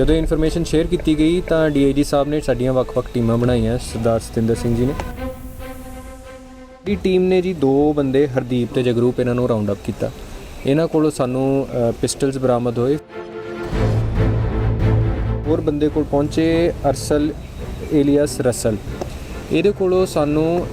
ਜਦੋਂ information share ਕੀਤੀ ਗਈ ਤਾਂ ਡੀਆਈਜੀ ਸਾਹਿਬ ਨੇ ਸਾਡੀਆਂ ਵੱਖ-ਵੱਖ ਟੀਮਾਂ ਬਣਾਈਆਂ, ਸਰਦਾਰ ਸਤਿੰਦਰ ਸਿੰਘ ਜੀ ਨੇ। ਦੀ ਟੀਮ ਨੇ ਜੀ ਦੋ ਬੰਦੇ ਹਰਦੀਪ ਤੇ ਜਗਰੂਪ ਇਹਨਾਂ ਨੂੰ ਰਾਉਂਡ ਅਪ ਕੀਤਾ। ਇਹਨਾਂ ਕੋਲੋਂ ਸਾਨੂੰ ਪਿਸਟਲਸ ਬਰਾਮਦ ਹੋਏ। ਹੋਰ ਬੰਦੇ ਕੋਲ ਪਹੁੰਚੇ ਅਰਸਲ ਏਲੀਅਸ ਰਸਲ। ਇਹਦੇ ਕੋਲੋਂ ਸਾਨੂੰ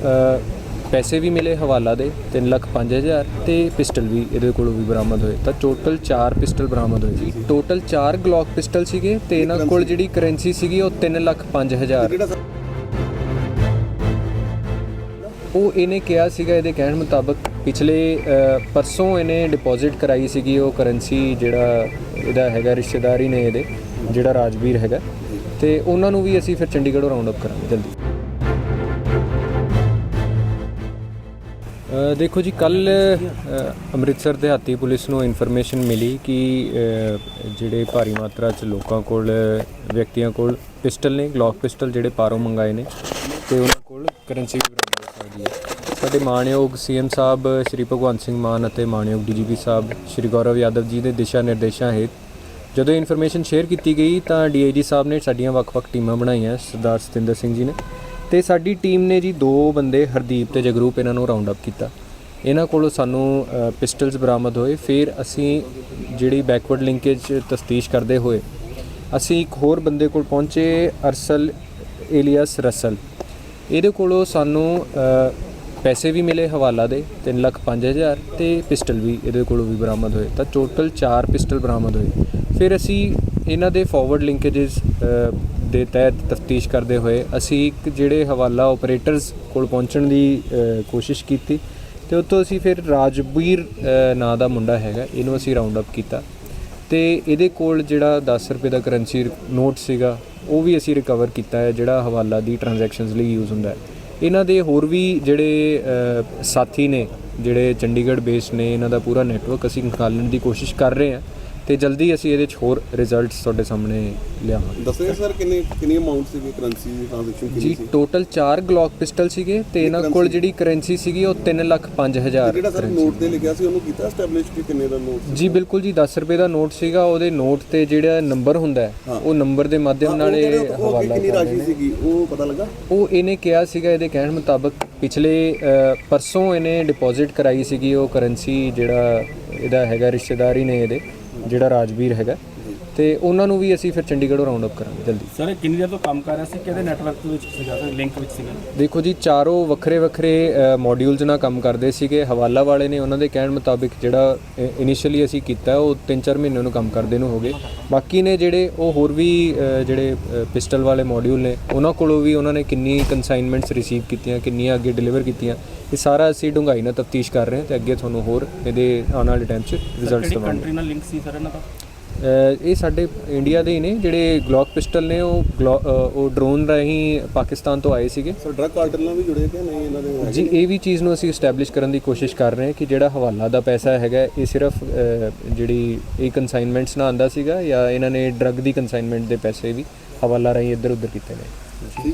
ਪੈਸੇ ਵੀ ਮਿਲੇ ਹਵਾਲਾ ਦੇ 3 ਲੱਖ 5000 ਤੇ ਪਿਸਟਲ ਵੀ ਇਹਦੇ ਕੋਲੋਂ ਵੀ ਬਰਾਮਦ ਹੋਏ। ਤਾਂ ਟੋਟਲ 4 ਪਿਸਟਲ ਬਰਾਮਦ ਹੋਏ ਜੀ ਟੋਟਲ 4 ਗਲੌਕ ਪਿਸਟਲ ਸੀਗੇ ਤੇ ਇਹਨਾਂ ਕੋਲ ਜਿਹੜੀ ਕਰੰਸੀ ਸੀਗੀ ਉਹ 3 ਲੱਖ 5000 ਉਹ ਇਹਨੇ ਕਿਹਾ ਸੀਗਾ ਇਹਦੇ ਕਹਿਣ ਮੁਤਾਬਕ ਪਿਛਲੇ ਪਰਸੋਂ ਇਹਨੇ ਡਿਪੋਜ਼ਿਟ ਕਰਾਈ ਸੀਗੀ ਉਹ ਕਰੰਸੀ ਜਿਹੜਾ ਇਹਦਾ ਹੈਗਾ ਰਿਸ਼ਤੇਦਾਰੀ ਨੇ ਇਹਦੇ ਜਿਹੜਾ ਰਾਜਵੀਰ ਹੈਗਾ। ਤੇ ਉਹਨਾਂ ਨੂੰ ਵੀ ਅਸੀਂ ਫਿਰ ਚੰਡੀਗੜ੍ਹੋਂ ਰਾਉਂਡ ਅਪ ਕਰਾਂਗੇ ਜਲਦੀ। ਦੇਖੋ ਜੀ ਕੱਲ ਅੰਮ੍ਰਿਤਸਰ ਦਿਹਾਤੀ ਪੁਲਿਸ ਨੂੰ ਇਨਫੋਰਮੇਸ਼ਨ ਮਿਲੀ ਕਿ ਜਿਹੜੇ ਭਾਰੀ ਮਾਤਰਾ ਚ ਲੋਕਾਂ ਕੋਲ, ਵਿਅਕਤੀਆਂ ਕੋਲ ਪਿਸਟਲ ਨੇ ਗਲੌਕ ਪਿਸਟਲ ਜਿਹੜੇ ਪਾਰੋਂ ਮੰਗਾਏ ਨੇ ਤੇ ਉਹਨਾਂ ਕੋਲ ਕਰੰਸੀ ਵੀ ਬਰਾਮਦ ਹੋ ਸਕਦੀ ਹੈ। ਸਾਡੇ ਮਾਣਯੋਗ ਸੀਐਮ ਸਾਹਿਬ, ਸ਼੍ਰੀ ਭਗਵੰਤ ਸਿੰਘ ਮਾਨ ਅਤੇ ਮਾਣਯੋਗ ਡੀਜੀਪੀ ਸਾਹਿਬ, ਸ਼੍ਰੀ ਗੌਰਵ ਯਾਦਵ ਜੀ ਦੇ ਦਿਸ਼ਾ ਨਿਰਦੇਸ਼ਾਂ ਹੇਠ ਜਦੋਂ ਇਨਫੋਰਮੇਸ਼ਨ ਸ਼ੇਅਰ ਕੀਤੀ ਗਈ ਤਾਂ ਡੀਆਈਜੀ ਸਾਹਿਬ ਨੇ ਸਾਡੀਆਂ ਵੱਖ-ਵੱਖ ਟੀਮਾਂ ਬਣਾਈਆਂ। ਸਰਦਾਰ ਸਤਿੰਦਰ ਸਿੰਘ ਜੀ ਨੇ। ਤੇ ਸਾਡੀ ਟੀਮ ਨੇ ਜੀ ਦੋ ਬੰਦੇ, ਹਰਦੀਪ ਤੇ ਜਗਰੂਪ, ਇਹਨਾਂ ਨੂੰ ਰਾਉਂਡ ਅਪ ਕੀਤਾ। ਇਹਨਾਂ ਕੋਲੋਂ ਸਾਨੂੰ ਪਿਸਟਲਸ ਬਰਾਮਦ ਹੋਏ। ਫਿਰ ਅਸੀਂ ਜਿਹੜੀ ਬੈਕਵਰਡ ਲਿੰਕੇਜ ਤਫਤੀਸ਼ ਕਰਦੇ ਹੋਏ, ਅਸੀਂ ਇੱਕ ਹੋਰ ਬੰਦੇ ਕੋਲ ਪਹੁੰਚੇ, ਅਰਸਲ ਏਲੀਅਸ ਰਸਲ। ਇਹਦੇ ਕੋਲੋਂ ਸਾਨੂੰ ਪੈਸੇ ਵੀ ਮਿਲੇ ਹਵਾਲਾ ਦੇ 3 ਲੱਖ 5000 ਤੇ ਪਿਸਟਲ ਵੀ ਇਹਦੇ ਕੋਲੋਂ ਵੀ ਬਰਾਮਦ ਹੋਏ। ਤਾਂ ਟੋਟਲ 4 ਪਿਸਟਲ ਬਰਾਮਦ ਹੋਏ। ਫਿਰ ਅਸੀਂ ਇਹਨਾਂ ਦੇ ਫਾਰਵਰਡ ਲਿੰਕੇजेस ਦੇ ਤਹਿਤ ਤਫਤੀਸ਼ ਕਰਦੇ ਹੋਏ ਅਸੀਂ ਇੱਕ ਜਿਹੜੇ ਹਵਾਲਾ ਆਪਰੇਟਰਸ ਕੋਲ ਪਹੁੰਚਣ ਦੀ ਕੋਸ਼ਿਸ਼ ਕੀਤੀ ਤੇ ਉੱਥੋਂ ਅਸੀਂ ਫਿਰ ਰਾਜਵੀਰ ਨਾਂ ਦਾ ਮੁੰਡਾ ਹੈਗਾ, ਇਹਨੂੰ ਅਸੀਂ ਰਾਉਂਡ ਅਪ ਕੀਤਾ ਤੇ ਇਹਦੇ ਕੋਲ ਜਿਹੜਾ 10 ਰੁਪਏ ਦਾ ਕਰੰਸੀ ਨੋਟ ਸੀਗਾ, ਉਹ ਵੀ ਅਸੀਂ ਰਿਕਵਰ ਕੀਤਾ ਹੈ, ਜਿਹੜਾ ਹਵਾਲਾ ਦੀ ਟ੍ਰਾਂਜੈਕਸ਼ਨਸ ਲਈ ਯੂਜ਼ ਹੁੰਦਾ ਹੈ। ਇਹਨਾਂ ਦੇ ਹੋਰ ਵੀ ਜਿਹੜੇ ਸਾਥੀ ਨੇ, ਜਿਹੜੇ ਚੰਡੀਗੜ੍ਹ ਬੇਸਡ ਨੇ, ਇਹਨਾਂ ਦਾ ਪੂਰਾ ਨੈਟਵਰਕ ਅਸੀਂ ਨਿਕਾਲਣ ਦੀ ਕੋਸ਼ਿਸ਼ ਕਰ ਰਹੇ ਹਾਂ। ਤੇ ਜਲਦੀ ਅਸੀਂ ਇਹਦੇ 'ਚ ਹੋਰ ਰਿਜ਼ਲਟਸ ਤੁਹਾਡੇ ਸਾਹਮਣੇ ਲਿਆਵਾਂਗੇ। ਦੱਸਿਆ ਸਰ ਕਿੰਨੇ ਕਿੰਨੀ ਅਮਾਉਂਟ ਸੀਗੀ ਕਰੰਸੀ ਦੀ ਟ੍ਰਾਂਜੈਕਸ਼ਨ ਜੀ ਕਿੰਨੀ ਸੀ? ਟੋਟਲ 4 ਗਲੌਕ ਪਿਸਟਲ ਸੀਗੇ ਤੇ ਇਹਨਾਂ ਕੋਲ ਜਿਹੜੀ ਕਰੰਸੀ ਸੀਗੀ ਉਹ 3 ਲੱਖ 5000 ਜਿਹੜਾ ਸਰ ਨੋਟ ਤੇ ਲਿਖਿਆ ਸੀ ਉਹਨੂੰ ਕੀਤਾ ਐਸਟੈਬਲਿਸ਼ ਕਿ ਕਿੰਨੇ ਦਾ ਨੋਟ ਜੀ ਬਿਲਕੁਲ ਜੀ 10 ਰੁਪਏ ਦਾ ਨੋਟ ਸੀਗਾ ਉਹਦੇ ਨੋਟ ਤੇ ਜਿਹੜਾ ਨੰਬਰ ਹੁੰਦਾ ਉਹ ਨੰਬਰ ਦੇ ਮਾਧਿਅਮ ਨਾਲ ਇਹ ਹਵਾਲਾ ਕਿੰਨੀ ਰਾਸ਼ੀ ਸੀਗੀ ਉਹ ਪਤਾ ਲੱਗਾ? ਉਹ ਇਹਨੇ ਕਿਹਾ ਸੀਗਾ ਇਹਦੇ ਕਹਿਣ ਮੁਤਾਬਕ ਪਿਛਲੇ ਪਰਸੋਂ ਇਹਨੇ ਡਿਪੋਜ਼ਿਟ ਕਰਾਈ ਸੀਗੀ ਉਹ ਕਰੰਸੀ ਜਿਹੜਾ ਇਹਦਾ ਹੈਗਾ ਰਿਸ਼ਤੇਦਾਰੀ ਨੇ ਇਹਦੇ। ਜਿਹੜਾ ਰਾਜਵੀਰ ਹੈਗਾ ਤੇ ਉਹਨਾਂ ਨੂੰ ਵੀ ਅਸੀਂ ਫਿਰ ਚੰਡੀਗੜ੍ਹੋਂ ਰਾਉਂਡ ਅਪ ਕਰਾਂਗੇ ਜਲਦੀ। ਸਰ ਇਹ ਕਿੰਨੀ ਦੇਰ ਤੋਂ ਕੰਮ ਕਰ ਰਿਹਾ ਸੀ? ਕਿਹਦੇ ਨੈਟਵਰਕ ਵਿੱਚ ਸੀਗਾ ਸਰ? ਲਿੰਕ ਵਿੱਚ ਸੀਗਾ। ਦੇਖੋ ਜੀ ਚਾਰੋਂ ਵੱਖਰੇ ਵੱਖਰੇ ਮੋਡਿਊਲਸ ਨਾਲ ਕੰਮ ਕਰਦੇ ਸੀਗੇ। ਹਵਾਲਾ ਵਾਲੇ ਨੇ ਉਹਨਾਂ ਦੇ ਕਹਿਣ ਮੁਤਾਬਿਕ ਜਿਹੜਾ ਇਨੀਸ਼ੀਅਲੀ ਅਸੀਂ ਕੀਤਾ ਉਹ 3-4 ਮਹੀਨੇ ਨੂੰ ਕੰਮ ਕਰਦੇ ਨੂੰ ਹੋ ਗਏ। ਬਾਕੀ ਨੇ ਜਿਹੜੇ ਉਹ ਹੋਰ ਵੀ ਜਿਹੜੇ ਪਿਸਟਲ ਵਾਲੇ ਮੋਡਿਊਲ ਨੇ ਉਹਨਾਂ ਕੋਲੋਂ ਵੀ ਉਹਨਾਂ ਨੇ ਕਿੰਨੀ ਕਨਸਾਈਨਮੈਂਟਸ ਰਿਸੀਵ ਕੀਤੀਆਂ ਕਿੰਨੀਆਂ ਅੱਗੇ ਡਿਲੀਵਰ ਕੀਤੀਆਂ ਇਹ ਸਾਰਾ ਅਸੀਂ ਡੂੰਘਾਈ ਨਾਲ ਤਫਤੀਸ਼ ਕਰ ਰਹੇ ਹਾਂ ਤੇ ਅੱਗੇ ਤੁਹਾਨੂੰ ਹੋਰ ਇਹਦੇ ਆਉਣ ਵਾਲੇ ਟਾਈਮ 'ਚ ਰਿਜ਼ਲਟਸ ਦਵਾਂਗੇ। ਕੰਟਰੀ ਨਾਲ ਲਿੰਕ ਸੀ ਸਰ ਇਹਨਾਂ ਦਾ? ਇਹ ਸਾਡੇ ਇੰਡੀਆ ਦੇ ਹੀ ਨੇ ਜਿਹੜੇ ਗਲੌਕ ਪਿਸਟਲ ਨੇ ਉਹ ਉਹ ਡਰੋਨ ਰਾਹੀਂ ਪਾਕਿਸਤਾਨ ਤੋਂ ਆਏ ਸੀਗੇ। ਸਰ ਡਰਗ ਕਾਰਟਲ ਨਾਲ ਵੀ ਜੁੜੇ ਕਿ ਨਹੀਂ ਇਹਨਾਂ ਦੇ ਜੀ ਇਹ ਵੀ ਚੀਜ਼ ਨੂੰ ਅਸੀਂ ਐਸਟੈਬਲਿਸ਼ ਕਰਨ ਦੀ ਕੋਸ਼ਿਸ਼ ਕਰ ਰਹੇ ਹਾਂ ਕਿ ਜਿਹੜਾ ਹਵਾਲਾ ਦਾ ਪੈਸਾ ਹੈਗਾ ਇਹ ਸਿਰਫ ਜਿਹੜੀ ਇਹ ਕਨਸਾਈਨਮੈਂਟਸ ਨਾਲ ਆਂਦਾ ਸੀਗਾ ਜਾਂ ਇਹਨਾਂ ਨੇ ਡਰੱਗ ਦੀ ਕਨਸਾਈਨਮੈਂਟ ਦੇ ਪੈਸੇ ਵੀ ਹਵਾਲਾ ਰਾਹੀਂ ਇੱਧਰ ਉੱਧਰ ਕੀਤੇ ਨੇ।